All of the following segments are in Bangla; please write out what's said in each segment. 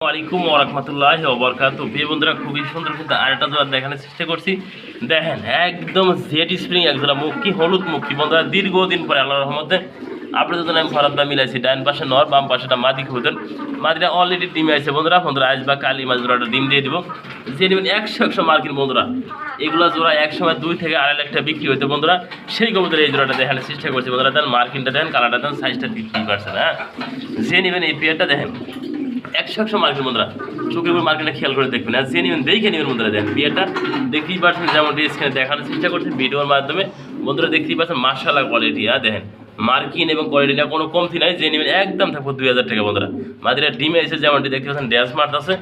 ওয়ালাইকুম ওরহমতুল্লাহ ওবরকাত প্রিয় বন্ধুরা, খুবই সুন্দর কিন্তু আরেকটা জোড়া দেখানোর চেষ্টা করছি। দেখেন, একদম জেড স্প্রিং এক জোড়া মুক্তি হলুদ মুক্তি বন্ধুরা, দীর্ঘদিন পরে আল্লাহ রহমতে আপনাদের জন্য আমি ফরাদ্দা মিলাইছি ডাইন পাশে নর, বাম পাশেটা মাদি খুঁজেন। মাদিটা অলরেডি ডিমে আছে বন্ধুরা বন্ধুরা আজ বা কালি মাছ জোড়াটা ডিম দিয়ে দিব। যে নেবেন একশো একশো মার্কিন বন্ধুরা, এগুলো জোড়া এক সময় দুই থেকে আড়াই লাখ টাকা বিক্রি হইতে বন্ধুরা। সেই কবুতর এই জোড়াটা দেখানোর চেষ্টা করছি বন্ধুরা, দেন মার্কিনটা দেন, কালারটা দেন সাইজটা ফিফটি পার্সেন্ট হ্যাঁ? যে নেবেন এই পেয়ারটা দেখেন, একশো একশো মার্কেট বন্ধুরা, চোখের উপর মার্কেটটা খেয়াল করে দেখবেন আর যে নেবেন দেখে নেবেন বন্ধুরা দেখেন বিয়েটা দেখতেই পারছেন যেমন স্ক্রিনে দেখানোর চেষ্টা করছে ভিডিওর মাধ্যমে। বন্ধুরা দেখতেই পাচ্ছেন মার্শাল্লাহ কোয়ালিটি হ্যাঁ? দেখেন মার্কিন এবং কোয়ালিটিটা কোনো কমতি নাই, যে নেবেন একদম থাকব দুই হাজার টাকা বন্ধুরা। মাদিরা ডিমে এসে যেমনটি দেখতে পাচ্ছেন ড্যাশ মার্ট আছে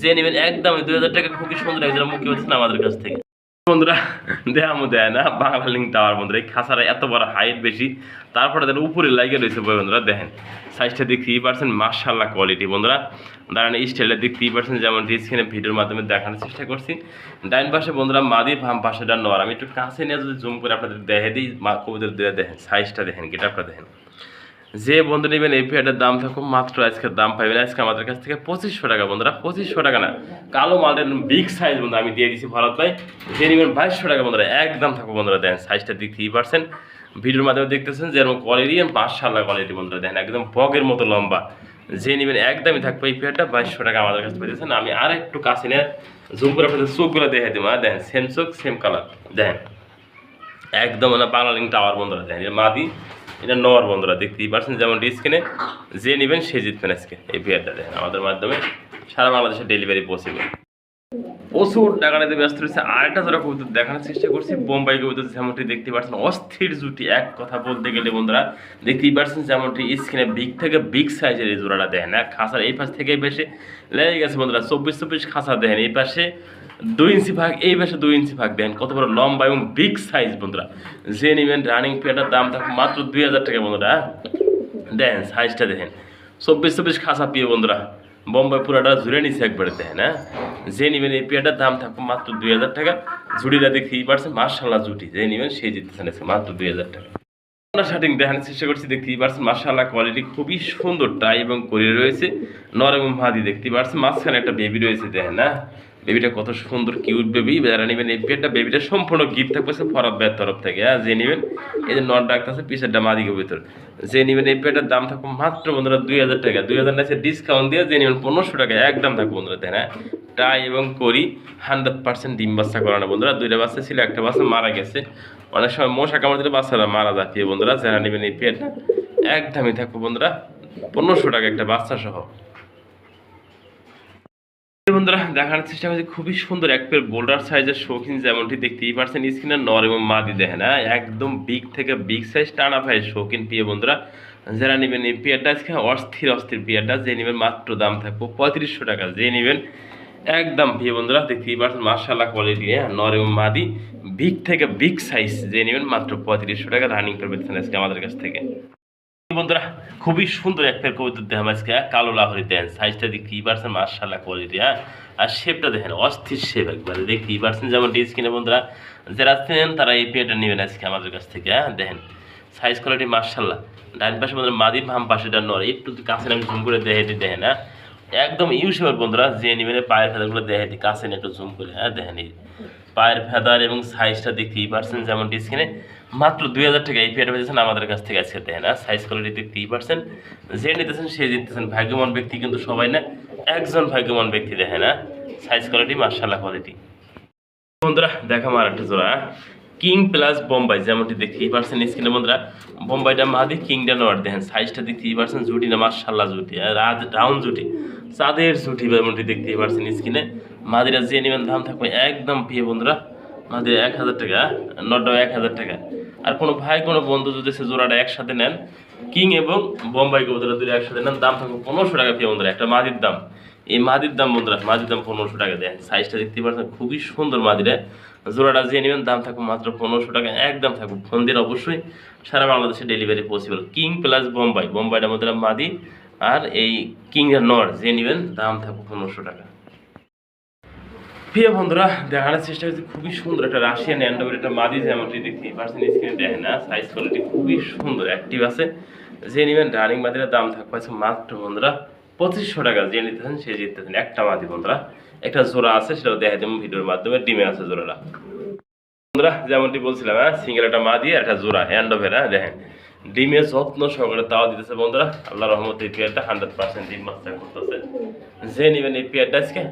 যে নেবেন একদম দুই হাজার টাকা, খুবই সুন্দর একজন হচ্ছে আমাদের কাছ থেকে। বন্ধুরা দেয়ামো দেয় না, বাংলা লিঙ্ক টাওয়ার বন্ধুরা, এই খাসারা এত বড় হাইট বেশি। তারপরে দেখেন, উপরে লাইগে রয়েছে বন্ধুরা, দেখেন। সাইজটা দেখতেই পারছেন মার্শাল্লাহ কোয়ালিটি বন্ধুরা। দাঁড়ান স্টাইলটা দেখতেই পারছেন যেমন স্ক্রিনে ভিডিওর মাধ্যমে দেখানোর চেষ্টা করছি। ডাইন পাশে বন্ধুরা, মাদি ভাম পাশেটা নর আমি একটু কাছে নিয়ে যদি জুম করে আপনাদের দেখে দিই, মা কবিদের দেখেন সাইজটা দেখেন, গেটআপটা দেখেন। যে বন্ধু নেবেন, এই পেয়ারটার দাম থাকুক মাত্র আজকের দাম পাইবেন। আজকে আমাদের কাছ থেকে পঁচিশশো টাকা বন্ধুরা, পঁচিশশো টাকা না। কালো মালের বিগ সাইজ বন্ধু, আমি দিয়ে দিচ্ছি ভারত ভাই। যে নেবেন বাইশশো টাকা বন্ধুরা, একদম থাকুক বন্ধুরা, দেন সাইজটা দিক দেখতেই পারছেন। ভিডিওর মাধ্যমে দেখতেছেন যেরকম কোয়ালিটি মার্শাল্লাহ কোয়ালিটি বন্ধুরা দেখেন একদম বগের মতো লম্বা। যে নেবেন একদমই থাকবে এই পেয়ারটা, বাইশশো টাকা আমাদের কাছে পেয়েছেন আমি আর একটু কাছে নিয়ে জুম করে আপনাদের চোখগুলো দেখে দেবো দেখেন সেম চোখ সেম কালার দেখেন একদম মানে বাংলা লিঙ্ক টাওয়ার বন্ধুরা দেখেন মাদি। এটা নর বন্ধুরা, দেখতেই পারছেন যেমন স্ক্রিনে, যে নেবেন সে জিতবেন আজকে এই দেখেন। আমাদের মাধ্যমে সারা বাংলাদেশে ডেলিভারি পসিবল প্রচুর টাকাটাতে ব্যস্ত রয়েছে। আরেকটা যারা কবুতর দেখানোর চেষ্টা করছি। বোম্বাই কবুতর যেমনটি দেখতে পাচ্ছেন, অস্থির জুটি, এক কথা বলতে গেলে বন্ধুরা, দেখতেই পাচ্ছেন যেমনটি স্ক্রিনে বিগ থেকে বিগ সাইজের এই জোড়াটা দেখেন। এক খাসার এই পাশ থেকে পাশে লেগে গেছে বন্ধুরা। চব্বিশ চব্বিশ খাসা দেখেন এই পাশে। দুই ইঞ্চি ভাগ, এই পাশে দুই ইঞ্চি ভাগ দেখেন কত বড় লম্বা এবং বিগ সাইজ বন্ধুরা। যে নেবেন রানিং পেয়ারটার দাম থাকবে মাত্র দুই হাজার টাকা বন্ধুরা। হ্যাঁ? দেখেন সাইজটা দেখেন। চব্বিশ চব্বিশ খাসা পিয়ে বন্ধুরা। বোম্বাই পুরাটা জুড়ে নিচ্ছে একবারে, দেখেন হ্যাঁ? যে নেবেন এই পেয়ারটার দাম থাকবে মাত্র দুই হাজার টাকা। জুড়িটা দেখতেই পারছেন মার্শাল্লাহ জুটি। যে নেবেন, সেই জিততেছেন মাত্র দুই হাজার টাকা। শার্টিং দেখানোর চেষ্টা করছি, দেখতেই পারছেন মার্শাল্লাহ কোয়ালিটি খুবই সুন্দর টাই এবং করে রয়েছে। নর এবং ভাদি দেখতেই পারছেন, মাঝখানে একটা বেবি রয়েছে, দেখেন না বেবিটা কত সুন্দর কিউট বেবি যারা নেবেন এই পেটটা বেবিটা সম্পূর্ণ গিফট থাকবে ফরাদ ভাইয়ের তরফ থেকে। হ্যাঁ যে নেবেন, এই যে নট ডাক্তার আছে, পিসেরটা মাদিকে ভিতর। যে নেবেন এই পেটের দাম থাকবে মাত্র বন্ধুরা দুই হাজার টাকা। দুই হাজার নিচে ডিসকাউন্ট দিয়ে যে নেবেন পনেরোশো টাকা, একদম থাকবে বন্ধুরা দেখেন হ্যাঁ টাই এবং করি হান্ড্রেড পার্সেন্ট ডিম বাচ্চা করানো বন্ধুরা। দুইটা বাচ্চা ছিল, একটা বাচ্চা মারা গেছে। অনেক সময় মশা কামড় দিলে বাচ্চারা মারা যাচ্ছে বন্ধুরা। যারা নেবেন এই পেটটা, একদমই থাকবে বন্ধুরা, পনেরোশো টাকা একটা বাচ্চা সহ বন্ধুরা দেখার চেষ্টা করছি, খুবই সুন্দর এক পেয়ার বোল্ডার সাইজের শৌখিন যেমনটি দেখতেই পারছেন স্ক্রিনে নর এবং মাদি দেখেন হ্যাঁ? একদম বিগ থেকে বিগ সাইজ টানা ভাই শৌখিন পিয়ে বন্ধুরা। যারা নেবেন এই পেয়ারটা আজকে অস্থির অস্থির পেয়ারটা যে নেবেন মাত্র দাম থাকব পঁয়ত্রিশশো টাকা। যে নেবেন একদম প্রিয় বন্ধুরা, দেখতেই পারছেন মার্শাল্লাহ কোয়ালিটি হ্যাঁ? নর এবং মাদি বিগ থেকে বিগ সাইজ যে নেবেন মাত্র পঁয়ত্রিশশো টাকা রানিং করবেন আজকে আমাদের কাছ থেকে। বন্ধুরা, খুবই সুন্দর একটা কবিতা দেখেন আজকে হ্যাঁ? কালো লাহরি দেন। সাইজটা দেখতেই পারছেন মার্শাল্লাহ কোয়ালিটি হ্যাঁ? আর শেপটা দেখেন, অস্থির শেপ একবারে। দেখি পারছেন যেমন ডিস কিনে বন্ধুরা, যারা আছেন, তারা এই পেয়ারটা নেবেন আজকে আমাদের কাছ থেকে হ্যাঁ? দেখেন সাইজ কোয়ালিটি মার্শাল্লাহ ডাইন পাশে বন্ধুরা, মাদির ভাম পাশেটা নর একটু কাছে আমি জুম করে দেখে দেখেন হ্যাঁ? একদম ইউসেবার বন্ধুরা, যে নেবেন পায়ের ফেদারগুলো দেখে দিই, কাছে একটু জুম করে হ্যাঁ দেখেন এই পায়ের ফেদার এবং সাইজটা দেখতেই পারছেন যেমন স্কিনে মাত্র দুই হাজার টাকা এই পেয়ারটা আমাদের কাছ থেকে আজকে দেয় না সাইজ কোয়ালিটি দেখতেই পারছেন যে নিতেছেন সে জিততেছেন ভাগ্যবান ব্যক্তি কিন্তু সবাই না, একজন ভাগ্যবান ব্যক্তি দেখে না সাইজ কোয়ালিটি মার্শাল্লাহ কোয়ালিটি বন্ধুরা দেখা একটা জোড়া কিং প্লাস বোম্বাই যেমনটি দেখতেই পারছেন স্ক্রিনে বন্ধুরা বোম্বাইটা মাদি কিংটা নোয়ার দেখেন সাইজটা দেখতেই পারছেন জুটি না মার্শাল্লাহ জুটি রাউন্ড জুটি, চাঁদের জুটি যেমনটি দেখতেই পারছেন স্ক্রিনে মাদিরা যে নেবেন, দাম থাকবে একদম প্রিয় বন্ধুরা মাদিরা এক হাজার টাকা নটাও এক হাজার টাকা। আর কোনো ভাই, কোনো বন্ধু যদি সে জোড়াটা একসাথে নেন কিং এবং বোম্বাই কবুতরা দুটো একসাথে নেন, দাম থাকবে পনেরোশো টাকা প্রিয় বন্ধুরা, একটা মাদির দাম। এই মাদির দাম বন্ধুরা, মাদির দাম পনেরোশো টাকা দেয় সাইজটা দেখতে পাচ্ছেন, খুবই সুন্দর মাদিরা। জোড়াটা যে নেবেন, দাম থাকবে মাত্র পনেরোশো টাকা, একদম থাকবে। ফোন দিয়ে অবশ্যই সারা বাংলাদেশে ডেলিভারি পসিবল কিং প্লাস বোম্বাই বোম্বাইটার মধ্যে মাদি, আর এই কিং এর নর, যে নেবেন, দাম থাকবে পনেরোশো টাকা। প্রিয় বন্ধুরা, দেখানোর চেষ্টা করছি, খুবই সুন্দর একটা রাশিয়ান অ্যান্ডোভের একটা মাদি যেমনটি দেখতে পারছেন স্ক্রিনে দেখেন না সাইজ কোয়ালিটি খুবই সুন্দর অ্যাক্টিভ আছে। যে নেবেন রানিং মাদিরার দাম থাকবে মাত্র বন্ধুরা পঁচিশশো টাকা, যে নিতেছেন সে জিততেছেন একটা মাদি বন্ধুরা। একটা জোড়া আছে, সেটাও দেখা দেবো ভিডিওর মাধ্যমে, ডিমে আছে জোড়াটা। বন্ধুরা, যেমনটি বলছিলাম হ্যাঁ সিঙ্গেল একটা মা দিয়ে একটা জোড়া হ্যান্ড ওভের হ্যাঁ দেখেন। ডিমের যত্ন সহকারে তাও দিতেছে বন্ধুরা। আল্লাহ রহমত এই পেয়ারটা হান্ড্রেড পার্সেন্ট ডিম মাস্টার করতেছে। যে নেবেন এই পেয়ারটা আজকে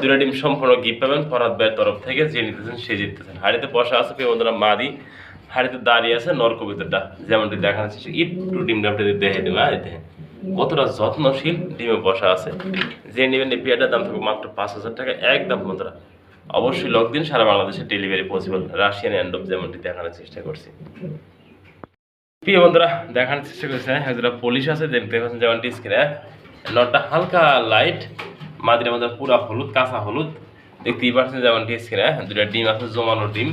দুটা ডিম সম্পূর্ণ গিফট পাবেন ফরাদ ভাইয়ের তরফ থেকে, যে নিতেছেন সে জিততেছেন। হাড়িতে বসা আছে পেয়ে বন্ধুরা মাদি হাড়িতে দাঁড়িয়ে আছে, নর কবিতাটা যেমনটি দেখানো একটু ডিমটা আপনি দেখে দেবে হ্যাঁ দেখেন। কতটা যত্নশীল ডিমে বসা আছে? যে নেবেন এই পেয়ারটার দাম থাকবে মাত্র পাঁচ হাজার টাকা, একদম বন্ধুরা অবশ্যই লক দিন, সারা বাংলাদেশে ডেলিভারি পসিবল রাশিয়ান অ্যান্ডপ যেমনটি দেখানোর চেষ্টা করছি। প্রিয় বন্ধুরা, দেখানোর চেষ্টা করছে হ্যাঁ যেটা পলিশ আছে, দেখতে পাচ্ছেন যেমন স্ক্রিনে নটটা হালকা লাইট মাদির মধ্যে পুরা হলুদ, কাঁচা হলুদ। দেখতেই পাচ্ছেন যেমন স্ক্রিনে দুটা ডিম আছে, জমানো ডিম।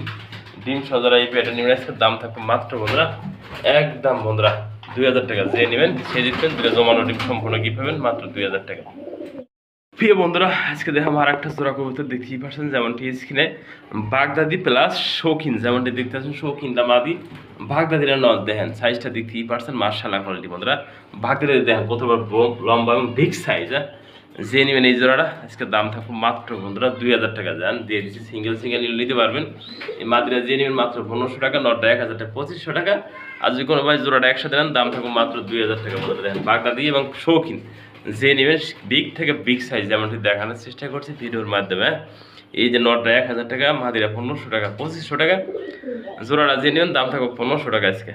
ডিম সজরা এই পেটে নিয়ে দাম থাকবে মাত্র বন্ধুরা, একদম বন্ধুরা। দুই হাজার টাকা। যে নেবেন, সে জিতবেন। দুটা জমানো ডিম সম্পূর্ণ কি পাবেন, মাত্র দুই হাজার টাকা। প্রিয় বন্ধুরা, আজকে দেখাবো আর একটা জোড়া কবুতর। দেখতেই পাচ্ছেন যেমনটি স্ক্রিনে বাগদাদি প্লাস শৌখিন, যেমনটি দেখতে পাচ্ছেন শৌখিনটা মাদি। বাগদাদিরা নজ দেখেন সাইজটা দেখতেই পাচ্ছেন মার্শাল্লাহ কোয়ালিটি বন্ধুরা। বাগদাদি দেখেন কতবার লম্বা এবং বিগ সাইজ হ্যাঁ? যে নেবেন এই জোড়াটা, আজকে দাম থাকবে মাত্র বন্ধুরা দুই হাজার টাকা যান দিয়ে দিচ্ছি সিঙ্গেল সিঙ্গেল নিতে পারবেন। এই মাদিরা যে নেবেন মাত্র পনেরোশো টাকা নটা এক হাজার টাকা, পঁচিশশো টাকা। আর যদি কোনো ভাই জোড়াটা একসাথে নেন, দাম থাকবে মাত্র দুই হাজার টাকা মতো। দেখেন বাগদাদি এবং শৌখিন, যে নেবেন বিগ থেকে বিগ সাইজ যেমনটি দেখানোর চেষ্টা করছি ভিডিওর মাধ্যমে। এই যে নটটা এক হাজার টাকা, মাদিরা পনেরোশো টাকা, পঁচিশশো টাকা। জোড়াটা যে নেবেন, দাম থাকবে পনেরোশো টাকা আজকে।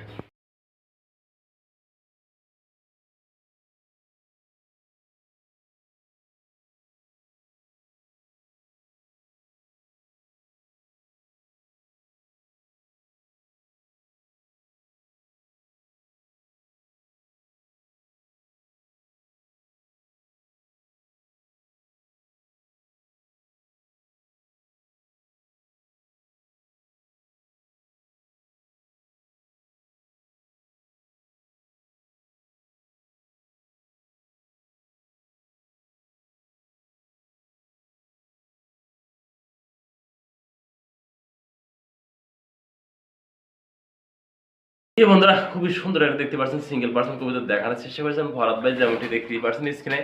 এই বন্ধুরা, খুবই সুন্দর একটা দেখতে পাচ্ছেন সিঙ্গেল পার্সন কবিতা দেখানোর চেষ্টা করেছেন। ভরত ভাই যেমনটি দেখতেই পাচ্ছেন স্ক্রিনে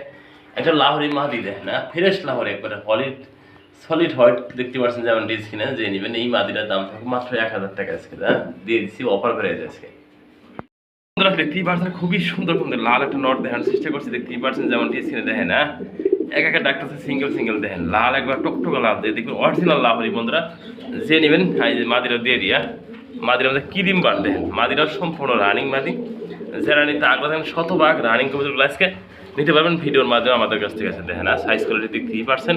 একটা লাহরি মাদি দেখেন না? ফ্রেশ লাহরি একবারে হলিড সলিড হোয়াইট দেখতে পাচ্ছেন যেমনটি স্ক্রিনে যে নেবেন, এই মাদিটার দাম থাকবে মাত্র এক হাজার টাকা আজকে হ্যাঁ? দিয়ে দিচ্ছি অফার করে আজকে। বন্ধুরা, দেখতেই পাচ্ছেন, খুবই সুন্দর সুন্দর লাল একটা নট দেখানোর চেষ্টা করছি, দেখতেই পাচ্ছেন যেমনটি স্ক্রিনে দেখেন হ্যাঁ? এক একটা ডাক্তার সিঙ্গেল সিঙ্গেল দেখেন, লাল একবার টকটকা লাল, দিয়ে দেখবেন অরিজিনাল লাহরি বন্ধুরা, যে নেবেন এই মাদিরা দিয়ে দিয়া মাদিরা মধ্যে কিরিম বার দেখেন মাদিরা সম্পূর্ণ রানিং মাদি। যারা নিতে আগ্রহ থাকেন শতভাগ রানিং কম্পিউটার ক্লাসকে নিতে পারবেন। ভিডিওর মাধ্যমে আমাদের কাছ থেকে আছে। দেখেন, আর সাইজ কোয়ালিটি দেখতেই পারছেন।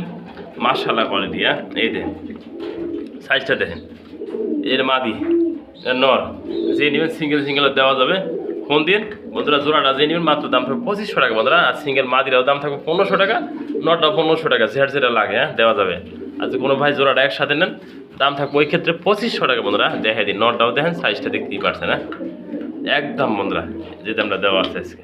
মার্শাল্লাহ কোয়ালিটি হ্যাঁ? এই দেখেন সাইজটা দেখেন। এর মাদি নর, যে নেবেন সিঙ্গেল সিঙ্গেল দেওয়া যাবে। ফোন দিয়ে বন্ধুরা জোড়াটা যে নেবেন, মাত্র দাম থাকবে পঁচিশশো টাকা বন্ধুরা। আর সিঙ্গেল মাদিরাও দাম থাকবে পনেরোশো টাকা। নটটা পনেরোশো টাকা, যেটা যেটা লাগে হ্যাঁ দেওয়া যাবে। আর যদি কোনো ভাই জোড়াটা একসাথে নেন। দাম থাকবে ওই ক্ষেত্রে পঁচিশশো টাকা বন্ধুরা। দেখাই দিন নটটাও দেখেন সাইজটা দেখতেই পারছে না একদম বন্ধুরা যে দামটা দেওয়া আছে আজকে।